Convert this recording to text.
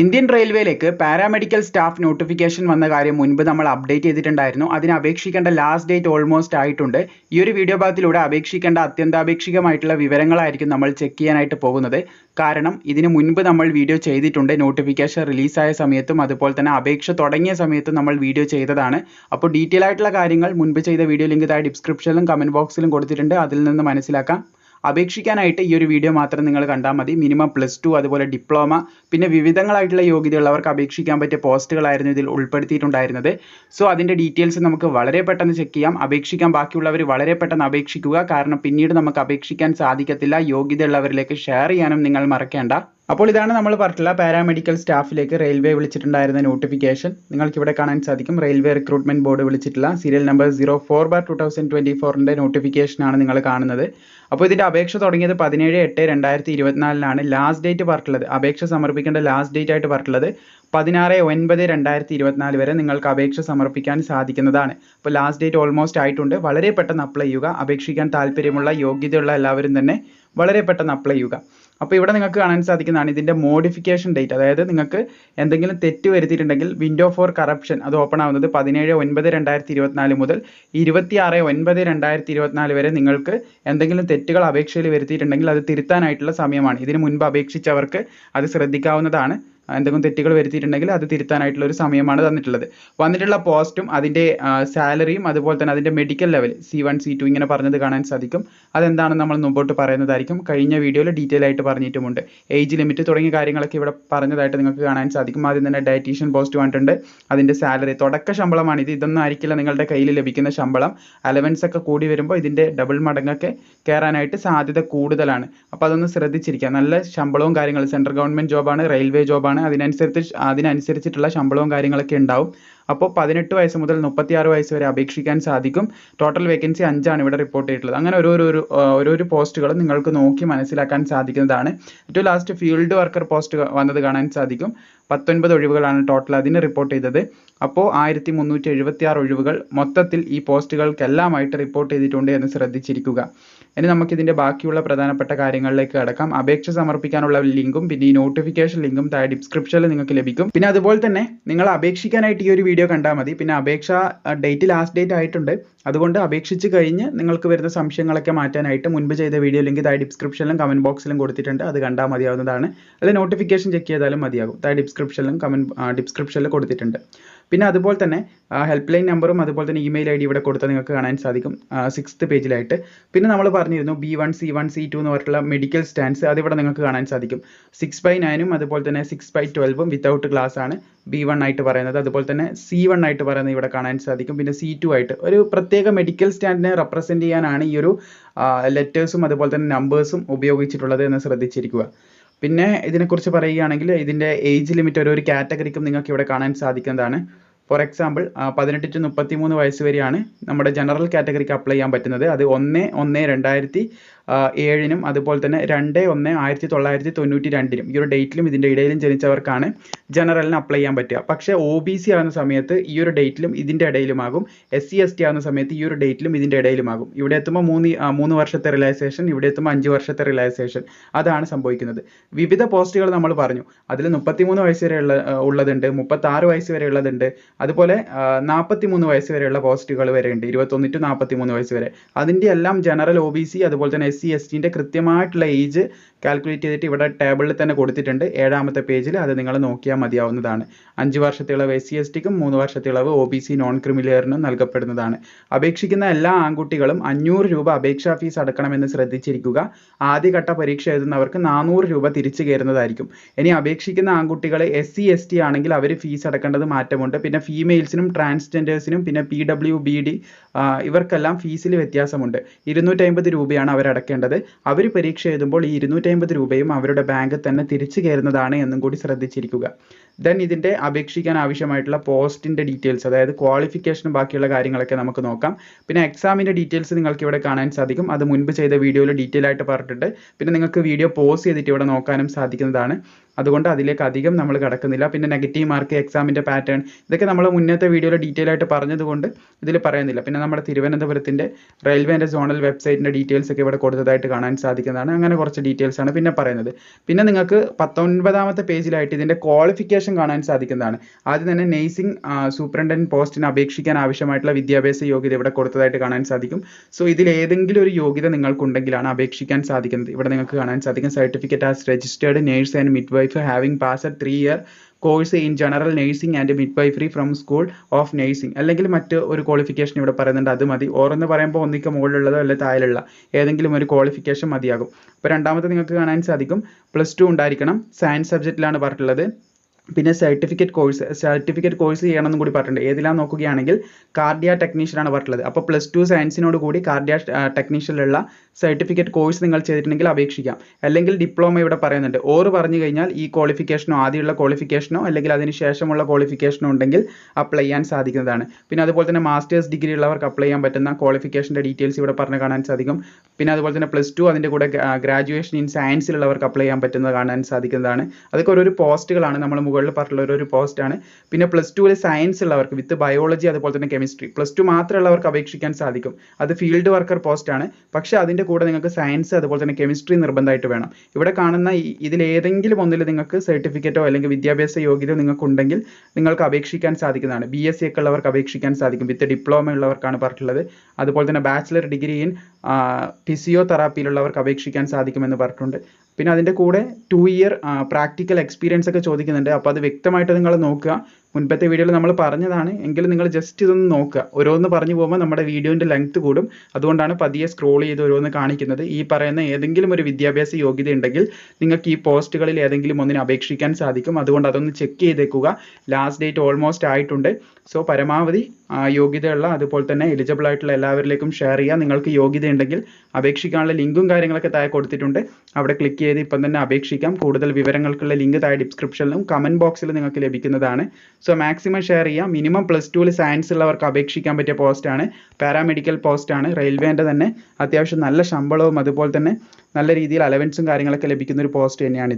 Indian റെയിൽവേയിലേക്ക് paramedical staff notification വന്ന കാര്യം മുൻപ് നമ്മൾ അപ്ഡേറ്റ് ചെയ്തിട്ടുണ്ടായിരുന്നു. അതിന് അപേക്ഷിക്കേണ്ട ലാസ്റ്റ് ഡേറ്റ് ഓൾമോസ്റ്റ് ആയിട്ടുണ്ട്. ഈ ഒരു വീഡിയോ ഭാഗത്തിലൂടെ അപേക്ഷിക്കേണ്ട അത്യന്താപേക്ഷികമായിട്ടുള്ള വിവരങ്ങളായിരിക്കും നമ്മൾ ചെക്ക് ചെയ്യാനായിട്ട് പോകുന്നത്. കാരണം ഇതിന് മുൻപ് നമ്മൾ വീഡിയോ ചെയ്തിട്ടുണ്ട്. നോട്ടിഫിക്കേഷൻ റിലീസായ സമയത്തും അതുപോലെ തന്നെ അപേക്ഷ തുടങ്ങിയ സമയത്തും നമ്മൾ വീഡിയോ ചെയ്തതാണ്. അപ്പോൾ ഡീറ്റെയിൽ ആയിട്ടുള്ള കാര്യങ്ങൾ മുൻപ് ചെയ്ത വീഡിയോ ലിങ്ക് താഴെ ഡിസ്ക്രിപ്ഷനിലും കമന്റ് ബോക്സിലും കൊടുത്തിട്ടുണ്ട്. അതിൽ നിന്ന് മനസ്സിലാക്കാം. അപേക്ഷിക്കാനായിട്ട് ഈ ഒരു വീഡിയോ മാത്രം നിങ്ങൾ കണ്ടാൽ മതി. മിനിമം പ്ലസ് ടു അതുപോലെ ഡിപ്ലോമ പിന്നെ വിവിധങ്ങളായിട്ടുള്ള യോഗ്യതയുള്ളവർക്ക് അപേക്ഷിക്കാൻ പറ്റിയ പോസ്റ്റുകളായിരുന്നു ഇതിൽ ഉൾപ്പെടുത്തിയിട്ടുണ്ടായിരുന്നത്. സോ അതിന്റെ ഡീറ്റെയിൽസ് നമുക്ക് വളരെ പെട്ടെന്ന് ചെക്ക് ചെയ്യാം. അപേക്ഷിക്കാൻ ബാക്കിയുള്ളവർ വളരെ പെട്ടെന്ന് അപേക്ഷിക്കുക. കാരണം പിന്നീട് നമുക്ക് അപേക്ഷിക്കാൻ സാധിക്കത്തില്ല. യോഗ്യതയുള്ളവരിലേക്ക് ഷെയർ ചെയ്യാനും നിങ്ങൾ മറക്കേണ്ട. അപ്പോൾ ഇതാണ് നമ്മൾ പറഞ്ഞിട്ടുള്ള പാരാമെഡിക്കൽ സ്റ്റാഫിലേക്ക് റെയിൽവേ വിളിച്ചിട്ടുണ്ടായിരുന്ന നോട്ടിഫിക്കേഷൻ നിങ്ങൾക്ക് ഇവിടെ കാണാൻ സാധിക്കും. Railway recruitment board വിളിച്ചിട്ടുള്ള serial number zero four bar two thousand twenty ഫോറിന്റെ നോട്ടിഫിക്കേഷനാണ് നിങ്ങൾ കാണുന്നത്. അപ്പോൾ ഇതിന്റെ അപേക്ഷ തുടങ്ങിയത് പതിനേഴ് എട്ട് രണ്ടായിരത്തി ഇരുപത്തിനാലിനാണ് ലാസ്റ്റ് ഡേറ്റ് പറഞ്ഞിട്ടുള്ളത് അപേക്ഷ സമർപ്പിക്കേണ്ട ലാസ്റ്റ് ഡേറ്റ് ആയിട്ട് പറഞ്ഞിട്ടുള്ളത് പതിനാറ് ഒൻപത് രണ്ടായിരത്തി ഇരുപത്തിനാല് വരെ നിങ്ങൾക്ക് അപേക്ഷ സമർപ്പിക്കാൻ സാധിക്കുന്നതാണ്. അപ്പോൾ ലാസ്റ്റ് ഡേറ്റ് ഓൾമോസ്റ്റ് ആയിട്ടുണ്ട്. വളരെ പെട്ടെന്ന് അപ്ലൈ ചെയ്യുക. അപേക്ഷിക്കാൻ താല്പര്യമുള്ള യോഗ്യതയുള്ള എല്ലാവരും തന്നെ വളരെ പെട്ടെന്ന് അപ്ലൈ ചെയ്യുക. അപ്പോൾ ഇവിടെ നിങ്ങൾക്ക് കാണാൻ സാധിക്കുന്നതാണ് ഇതിന്റെ മോഡിഫിക്കേഷൻ ഡേറ്റ് അതായത് നിങ്ങൾക്ക് എന്തെങ്കിലും തെറ്റ് വരുത്തിയിട്ടുണ്ടെങ്കിൽ വിൻഡോ ഫോർ കറപ്ഷൻ അത് ഓപ്പൺ ആവുന്നത് പതിനേഴ് ഒൻപത് രണ്ടായിരത്തി ഇരുപത്തിനാല് മുതൽ ഇരുപത്തി ആറ് ഒൻപത് രണ്ടായിരത്തി ഇരുപത്തിനാല് വരെ നിങ്ങൾക്ക് എന്തെങ്കിലും തെറ്റുകൾ അപേക്ഷയിൽ വരുത്തിയിട്ടുണ്ടെങ്കിൽ അത് തിരുത്താനായിട്ടുള്ള സമയമാണ്. ഇതിന് മുൻപ് അപേക്ഷിച്ചവർക്ക് അത് ശ്രദ്ധിക്കാവുന്നതാണ്. എന്തെങ്കിലും തെറ്റുകൾ വരുത്തിയിട്ടുണ്ടെങ്കിൽ അത് തിരുത്താനായിട്ടുള്ള ഒരു സമയമാണ് തന്നിട്ടുള്ളത്. വന്നിട്ടുള്ള പോസ്റ്റും അതിന്റെ സാലറിയും അതുപോലെ തന്നെ അതിന്റെ medical level C one C two ഇങ്ങനെ പറഞ്ഞത് കാണാൻ സാധിക്കും. അതെന്താണെന്ന് നമ്മൾ മുമ്പോട്ട് പറയുന്നതായിരിക്കും. കഴിഞ്ഞ വീഡിയോയിൽ ഡീറ്റെയിൽ ആയിട്ട് പറഞ്ഞിട്ടുമുണ്ട്. ഏജ് ലിമിറ്റ് തുടങ്ങിയ കാര്യങ്ങളൊക്കെ ഇവിടെ പറഞ്ഞതായിട്ട് നിങ്ങൾക്ക് കാണാൻ സാധിക്കും. ആദ്യം തന്നെ ഡയറ്റീഷ്യൻ പോസ്റ്റ് വന്നിട്ടുണ്ട്. അതിന്റെ സാലറി തുടക്ക ശമ്പളമാണ് ഇത്. ഇതൊന്നും ആയിരിക്കില്ല നിങ്ങളുടെ കയ്യിൽ ലഭിക്കുന്ന ശമ്പളം. അലവൻസ് ഒക്കെ കൂടി വരുമ്പോൾ ഇതിന്റെ ഡബിൾ മടങ്ങൊക്കെ കയറാനായിട്ട് സാധ്യത കൂടുതലാണ്. അപ്പോൾ അതൊന്ന് ശ്രദ്ധിച്ചിരിക്കുക. നല്ല ശമ്പളവും കാര്യങ്ങളും. സെൻട്രൽ ഗവൺമെന്റ് ജോബാണ് റെയിൽവേ ജോബാണ് അതിനനുസരിച്ച് അതിനനുസരിച്ചിട്ടുള്ള ശമ്പളവും കാര്യങ്ങളൊക്കെ ഉണ്ടാവും. അപ്പോൾ പതിനെട്ട് വയസ്സ് മുതൽ മുപ്പത്തിയാറ് വയസ്സ് വരെ അപേക്ഷിക്കാൻ സാധിക്കും. ടോട്ടൽ വേക്കൻസി അഞ്ചാണ് ഇവിടെ റിപ്പോർട്ട് ചെയ്തിട്ടുള്ളത്. അങ്ങനെ ഓരോരോ ഓരോരോ പോസ്റ്റുകളും നിങ്ങൾക്ക് നോക്കി മനസ്സിലാക്കാൻ സാധിക്കുന്നതാണ്. ഏറ്റവും ലാസ്റ്റ് ഫീൽഡ് വർക്കർ പോസ്റ്റ് വന്നത് കാണാൻ സാധിക്കും. പത്തൊൻപത് ഒഴിവുകളാണ് ടോട്ടൽ അതിന് റിപ്പോർട്ട് ചെയ്തത്. അപ്പോൾ ആയിരത്തി മുന്നൂറ്റി എഴുപത്തി ആറ് ഒഴിവുകൾ മൊത്തത്തിൽ ഈ പോസ്റ്റുകൾക്കെല്ലാമായിട്ട് റിപ്പോർട്ട് ചെയ്തിട്ടുണ്ട് എന്ന് ശ്രദ്ധിച്ചിരിക്കുക. ഇനി നമുക്ക് ഇതിന്റെ ബാക്കിയുള്ള പ്രധാനപ്പെട്ട കാര്യങ്ങളിലേക്ക് കടക്കാം. അപേക്ഷ സമർപ്പിക്കാനുള്ള ലിങ്കും പിന്നെ ഈ നോട്ടിഫിക്കേഷൻ ലിങ്കും താഴെ ഡിസ്ക്രിപ്ഷനിൽ നിങ്ങൾക്ക് ലഭിക്കും. പിന്നെ അതുപോലെ തന്നെ നിങ്ങൾ അപേക്ഷിക്കാനായിട്ട് ഈ ഒരു വീഡിയോ കണ്ടാൽ മതി. പിന്നെ അപേക്ഷ ഡേറ്റ് ലാസ്റ്റ് ഡേറ്റ് ആയിട്ടുണ്ട്. അതുകൊണ്ട് അപേക്ഷിച്ച് കഴിഞ്ഞ് നിങ്ങൾക്ക് വരുന്ന സംശയങ്ങളൊക്കെ മാറ്റാനായിട്ട് മുൻപ് ചെയ്ത വീഡിയോ ലിങ്ക് താഴെ ഡിസ്ക്രിപ്ഷനിലും കമന്റ് ബോക്സിലും കൊടുത്തിട്ടുണ്ട്. അത് കണ്ടാൽ മതിയാവുന്നതാണ്. അല്ലെങ്കിൽ നോട്ടിഫിക്കേഷൻ ചെക്ക് ചെയ്താലും മതിയാകും. താഴെ ഡിസ്ക്രിപ്ഷനിലും കമന്റ് ഡിസ്ക്രിപ്ഷനിൽ കൊടുത്തിട്ടുണ്ട്. പിന്നെ അതുപോലെ തന്നെ ഹെൽപ്പ് ലൈൻ നമ്പറും അതുപോലെ തന്നെ ഇമെയിൽ ഐ ഡി ഇവിടെ കൊടുത്താൽ നിങ്ങൾക്ക് കാണാൻ സാധിക്കും സിക്സ്ത് പേജിലായിട്ട് പിന്നെ നമ്മൾ പറഞ്ഞിരുന്നു B one C one C two എന്ന് പറഞ്ഞിട്ടുള്ള മെഡിക്കൽ സ്റ്റാൻഡ്സ് അതിവിടെ നിങ്ങൾക്ക് കാണാൻ സാധിക്കും. സിക്സ് ബൈ നയനും അതുപോലെ തന്നെ സിക്സ് ബൈ ട്വൽവും വിത്തൗട്ട് ക്ലാസ് ആണ് ബി വൺ ആയിട്ട് പറയുന്നത്. അതുപോലെ തന്നെ സി വൺ ആയിട്ട് പറയുന്നത് ഇവിടെ കാണാൻ സാധിക്കും. പിന്നെ സി ടു ആയിട്ട് ഒരു പ്രത്യേക മെഡിക്കൽ സ്റ്റാൻഡിനെ റെപ്രസെന്റ് ചെയ്യാനാണ് ഈ ഒരു ലെറ്റേഴ്സും അതുപോലെ തന്നെ നമ്പേഴ്സും ഉപയോഗിച്ചിട്ടുള്ളത് എന്ന് ശ്രദ്ധിച്ചിരിക്കുക. പിന്നെ ഇതിനെക്കുറിച്ച് പറയുകയാണെങ്കിൽ ഇതിന്റെ ഏജ് ലിമിറ്റ് ഓരോ കാറ്റഗറിക്കും നിങ്ങൾക്ക് ഇവിടെ കാണാൻ സാധിക്കുന്നതാണ്. ഫോർ എക്സാമ്പിൾ പതിനെട്ട് ടു മുപ്പത്തി മൂന്ന് വയസ്സ് വരെയാണ് നമ്മുടെ ജനറൽ കാറ്റഗറിക്ക് അപ്ലൈ ചെയ്യാൻ പറ്റുന്നത്. അത് ഒന്ന് ഒന്ന് രണ്ടായിരത്തി ഏഴിനും അതുപോലെ തന്നെ രണ്ട് ഒന്ന് ആയിരത്തി തൊള്ളായിരത്തി തൊണ്ണൂറ്റി രണ്ടിനും ഈ ഒരു ഡേറ്റിലും ഇതിന്റെ ഇടയിലും ജനിച്ചവർക്കാണ് ജനറലിന് അപ്ലൈ ചെയ്യാൻ പറ്റുക. പക്ഷേ ഒ ബി സി ആകുന്ന സമയത്ത് ഈ ഒരു ഡേറ്റിലും ഇതിന്റെ ഇടയിലുമാകും. എസ് സി എസ് ടി ആകുന്ന സമയത്ത് ഈ ഒരു ഡേറ്റിലും ഇതിന്റെ ഇടയിലുമാകും. ഇവിടെ എത്തുമ്പോൾ മൂന്ന് മൂന്ന് വർഷത്തെ റിലാക്സേഷൻ ഇവിടെ എത്തുമ്പോൾ അഞ്ച് വർഷത്തെ റിലാക്സേഷൻ അതാണ് സംഭവിക്കുന്നത്. വിവിധ പോസ്റ്റുകൾ നമ്മൾ പറഞ്ഞു. അതിൽ മുപ്പത്തിമൂന്ന് വയസ്സ് വരെ ഉള്ള ഉള്ളതുണ്ട് മുപ്പത്താറ് വയസ്സ് വരെ ഉള്ളതുണ്ട്. അതുപോലെ നാൽപ്പത്തി മൂന്ന് വയസ്സ് വരെയുള്ള പോസ്റ്റുകൾ വരെ ഉണ്ട് ഇരുപത്തൊന്ന് ടു നാൽപ്പത്തി മൂന്ന് വയസ്സ് വരെ. അതിന്റെ എല്ലാം ജനറൽ ഒ ബി സി അതുപോലെ തന്നെ എസ് സി എസ് ടിന്റെ കൃത്യമായിട്ടുള്ള ഏജ് കാൽക്കുലേറ്റ് ചെയ്തിട്ട് ഇവിടെ ടേബിളിൽ തന്നെ കൊടുത്തിട്ടുണ്ട്. ഏഴാമത്തെ പേജിൽ അത് നിങ്ങൾ നോക്കിയാൽ മതിയാവുന്നതാണ്. അഞ്ച് വർഷത്തെ ഇളവ് എസ് സി എസ് ടിക്കും മൂന്ന് വർഷത്തെ ഇളവ് ഒ ബി സി നോൺ ക്രിമിലിയറിനും നൽകപ്പെടുന്നതാണ്. അപേക്ഷിക്കുന്ന എല്ലാ ആൺകുട്ടികളും അഞ്ഞൂറ് രൂപ അപേക്ഷാ ഫീസ് അടക്കണമെന്ന് ശ്രദ്ധിച്ചിരിക്കുക. ആദ്യഘട്ട പരീക്ഷ എഴുതുന്നവർക്ക് നാനൂറ് രൂപ തിരിച്ചു കയറുന്നതായിരിക്കും. ഇനി അപേക്ഷിക്കുന്ന ആൺകുട്ടികളെ എസ് സി എസ് ടി ആണെങ്കിൽ അവർ ഫീസ് അടക്കേണ്ടത് മാറ്റമുണ്ട്. പിന്നെ ഫീമെയിൽസിനും ട്രാൻസ്ജെൻഡേഴ്സിനും പിന്നെ പി ഡബ്ല്യു ബി ഡി ഇവർക്കെല്ലാം ഫീസിൽ വ്യത്യാസമുണ്ട്. ഇരുന്നൂറ്റമ്പത് രൂപയാണ് അവർ അടക്കേണ്ടത് അവർ പരീക്ഷ എഴുതുമ്പോൾ ഈ ഇരുന്നൂറ്റി ഇരുന്നൂറ്റമ്പത് രൂപയും അവരുടെ ബാങ്കിൽ തന്നെ തിരിച്ചു കയറുന്നതാണ് എന്നും കൂടി ശ്രദ്ധിച്ചിരിക്കുക. ദെൻ ഇതിന്റെ അപേക്ഷിക്കാൻ ആവശ്യമായിട്ടുള്ള പോസ്റ്റിന്റെ ഡീറ്റെയിൽസ് അതായത് ക്വാളിഫിക്കേഷനും ബാക്കിയുള്ള കാര്യങ്ങളൊക്കെ നമുക്ക് നോക്കാം. പിന്നെ എക്സാമിന്റെ ഡീറ്റെയിൽസ് നിങ്ങൾക്ക് ഇവിടെ കാണാൻ സാധിക്കും. അത് മുൻപ് ചെയ്ത വീഡിയോയിൽ ഡീറ്റെയിൽ ആയിട്ട് പറഞ്ഞിട്ടുണ്ട്. പിന്നെ നിങ്ങൾക്ക് വീഡിയോ പോസ് ചെയ്തിട്ട് ഇവിടെ നോക്കാനും സാധിക്കുന്നതാണ്. അതുകൊണ്ട് അതിലേക്ക് അധികം നമ്മൾ കിടക്കുന്നില്ല. പിന്നെ നെഗറ്റീവ് മാർക്ക് എക്സാമിന്റെ പാറ്റേൺ ഇതൊക്കെ നമ്മൾ മുന്നത്തെ വീഡിയോയിൽ ഡീറ്റെയിൽ ആയിട്ട് പറഞ്ഞതുകൊണ്ട് ഇതിൽ പറയുന്നില്ല. പിന്നെ നമ്മുടെ തിരുവനന്തപുരത്തിന്റെ റെയിൽവേന്റെ സോണൽ വെബ്സൈറ്റിന്റെ ഡീറ്റെയിൽസ് ഒക്കെ ഇവിടെ കൊടുത്തതായിട്ട് കാണാൻ സാധിക്കുന്നതാണ്. അങ്ങനെ കുറച്ച് ഡീറ്റെയിൽസ് ആണ് പിന്നെ പറയുന്നത്. പിന്നെ നിങ്ങൾക്ക് പത്തൊൻപതാമത്തെ പേജിലായിട്ട് ഇതിന്റെ ക്വാളിഫിക്കേഷൻ കാണാൻ സാധിക്കുന്നതാണ്. ആദ്യം തന്നെ നേഴ്സിംഗ് സൂപ്രണ്ടന്റ് പോസ്റ്റിന് അപേക്ഷിക്കാൻ ആവശ്യമായിട്ടുള്ള വിദ്യാഭ്യാസ യോഗ്യത ഇവിടെ കൊടുത്തതായിട്ട് കാണാൻ സാധിക്കും. സോ ഇതിൽ ഏതെങ്കിലും ഒരു യോഗ്യത നിങ്ങൾക്കുണ്ടെങ്കിലാണ് അപേക്ഷിക്കാൻ സാധിക്കുന്നത്. ഇവിടെ നിങ്ങൾക്ക് കാണാൻ സാധിക്കും certificate as registered nurse and midwife having pass three year course in general nursing and midwifery from school of nursing അല്ലെങ്കിൽ മറ്റ് ഒരു ക്വാളിഫിക്കേഷൻ ഇവിടെ പറയുന്നുണ്ട്. അത് മതി. എന്ന് പറയുമ്പോൾ ഒന്നിക്ക് മുകളിലുള്ളതോ അല്ലെങ്കിൽ താഴെയുള്ള ഏതെങ്കിലും ഒരു ക്വാളിഫിക്കേഷൻ മതിയാകും. അപ്പോൾ രണ്ടാമത്തെ നിങ്ങൾക്ക് കാണാൻ സാധിക്കും. പ്ലസ് ടു ഉണ്ടായിരിക്കണം. സയൻസ് സബ്ജക്റ്റിലാണ് പറഞ്ഞിട്ടുള്ളത്. പിന്നെ സർട്ടിഫിക്കറ്റ് കോഴ്സ് സർട്ടിഫിക്കറ്റ് കോഴ്സ് ചെയ്യണമെന്നും കൂടി പറഞ്ഞിട്ടുണ്ട്. ഏതിലാ നോക്കുകയാണെങ്കിൽ കാർഡിയ ടെക്നീഷ്യനാണ് പറഞ്ഞിട്ടുള്ളത്. അപ്പോൾ പ്ലസ് ടു സയൻസിനോട് കൂടി കാർഡിയ ടെക്നീഷ്യനിലുള്ള സർട്ടിഫിക്കറ്റ് കോഴ്സ് നിങ്ങൾ ചെയ്തിട്ടുണ്ടെങ്കിൽ അപേക്ഷിക്കാം. അല്ലെങ്കിൽ ഡിപ്ലോമ ഇവിടെ പറയുന്നുണ്ട്. ഓറ് പറഞ്ഞു കഴിഞ്ഞാൽ ഈ ക്വാളിഫിക്കേഷനോ ആദ്യമുള്ള ക്വാളിഫിക്കേഷനോ അല്ലെങ്കിൽ അതിന് ശേഷമുള്ള ക്വാളിഫിക്കേഷനോ ഉണ്ടെങ്കിൽ അപ്ലൈ ചെയ്യാൻ സാധിക്കുന്നതാണ്. പിന്നെ അതുപോലെ തന്നെ മാസ്റ്റേഴ്സ് ഡിഗ്രി ഉള്ളവർക്ക് അപ്ലൈ ചെയ്യാൻ പറ്റുന്ന ക്വാളിഫിക്കേഷന്റെ ഡീറ്റെയിൽസ് ഇവിടെ പറഞ്ഞു കാണാൻ സാധിക്കും. പിന്നെ അതുപോലെ തന്നെ പ്ലസ് ടു അതിന്റെ കൂടെ ഗ്രാജുവേഷൻ ഇൻ സയൻസിലുള്ളവർക്ക് അപ്ലൈ ചെയ്യാൻ പറ്റുന്നത് കാണാൻ സാധിക്കുന്നതാണ്. അതൊക്കെ ഒരു പോസ്റ്റുകളാണ് നമ്മൾ മുകളിൽ പറഞ്ഞുള്ള ഓരോരു പോസ്റ്റാണ് പിന്നെ പ്ലസ് ടുവിൽ സയൻസ് ഉള്ളവർക്ക് വിത്ത് ബയോളജി അതുപോലെ തന്നെ കെമിസ്ട്രി പ്ലസ് ടു മാത്രമുള്ളവർക്ക് അപേക്ഷിക്കാൻ സാധിക്കും. അത് ഫീൽഡ് വർക്കർ പോസ്റ്റാണ് പക്ഷേ അതിന്റെ കൂടെ നിങ്ങൾക്ക് സയൻസ് അതുപോലെ തന്നെ കെമിസ്ട്രി നിർബന്ധമായിട്ട് വേണം. ഇവിടെ കാണുന്ന ഇതിലേതെങ്കിലും ഒന്നിൽ നിങ്ങൾക്ക് സർട്ടിഫിക്കറ്റോ അല്ലെങ്കിൽ വിദ്യാഭ്യാസ യോഗ്യതയോ നിങ്ങൾക്ക് ഉണ്ടെങ്കിൽ നിങ്ങൾക്ക് അപേക്ഷിക്കാൻ സാധിക്കുന്നതാണ്. ബി എസ് സി ഒക്കെ ഉള്ളവർക്ക് അപേക്ഷിക്കാൻ സാധിക്കും. വിത്ത് ഡിപ്ലോമ ഉള്ളവർക്കാണ് പറഞ്ഞിട്ടുള്ളത്. അതുപോലെ തന്നെ ബാച്ചിലർ ഡിഗ്രി ഇൻ ഫിസിയോതെറാപ്പിയിലുള്ളവർക്ക് അപേക്ഷിക്കാൻ സാധിക്കുമെന്ന് പറഞ്ഞിട്ടുണ്ട്. പിന്നെ അതിന്റെ കൂടെ ടു ഇയർ പ്രാക്ടിക്കൽ എക്സ്പീരിയൻസ് ഒക്കെ ചോദിക്കുന്നുണ്ട്. അപ്പോൾ അത് വ്യക്തമായിട്ട് നിങ്ങൾ നോക്കുക. മുൻപത്തെ വീഡിയോയിൽ നമ്മൾ പറഞ്ഞതാണ് എങ്കിലും നിങ്ങൾ ജസ്റ്റ് ഇതൊന്ന് നോക്കുക. ഓരോന്ന് പറഞ്ഞു പോകുമ്പോൾ നമ്മുടെ വീഡിയോന്റെ ലെങ്ത് കൂടും. അതുകൊണ്ടാണ് പതിയെ സ്ക്രോൾ ചെയ്ത് ഓരോന്ന് കാണിക്കുന്നത്. ഈ പറയുന്ന ഏതെങ്കിലും ഒരു വിദ്യാഭ്യാസ യോഗ്യത ഉണ്ടെങ്കിൽ നിങ്ങൾക്ക് ഈ പോസ്റ്റുകളിൽ ഏതെങ്കിലും ഒന്നിന് അപേക്ഷിക്കാൻ സാധിക്കും. അതുകൊണ്ട് അതൊന്ന് ചെക്ക് ചെയ്തേക്കുക. ലാസ്റ്റ് ഡേറ്റ് ഓൾമോസ്റ്റ് ആയിട്ടുണ്ട്. സോ പരമാവധി യോഗ്യതയുള്ള അതുപോലെ തന്നെ എലിജിബിൾ ആയിട്ടുള്ള എല്ലാവരിലേക്കും ഷെയർ ചെയ്യുക. നിങ്ങൾക്ക് യോഗ്യത ഉണ്ടെങ്കിൽ അപേക്ഷിക്കാനുള്ള ലിങ്കും കാര്യങ്ങളൊക്കെ താഴെ കൊടുത്തിട്ടുണ്ട്. അവിടെ ക്ലിക്ക് ചെയ്ത് ഇപ്പം തന്നെ അപേക്ഷിക്കാം. കൂടുതൽ വിവരങ്ങൾക്കുള്ള ലിങ്ക് താഴെ ഡിസ്ക്രിപ്ഷനിലും കമന്റ് ബോക്സിൽ നിങ്ങൾക്ക് ലഭിക്കുന്നതാണ്. സോ മാക്സിമം ഷെയർ ചെയ്യുക മിനിമം പ്ലസ് ടുവിൽ സയൻസ് ഉള്ളവർക്ക് അപേക്ഷിക്കാൻ പറ്റിയ പോസ്റ്റാണ് പാരാമെഡിക്കൽ പോസ്റ്റാണ് റെയിൽവേന്റെ തന്നെ അത്യാവശ്യം നല്ല ശമ്പളവും അതുപോലെ തന്നെ നല്ല രീതിയിൽ അലവൻസും കാര്യങ്ങളൊക്കെ ലഭിക്കുന്ന ഒരു പോസ്റ്റ് തന്നെയാണ്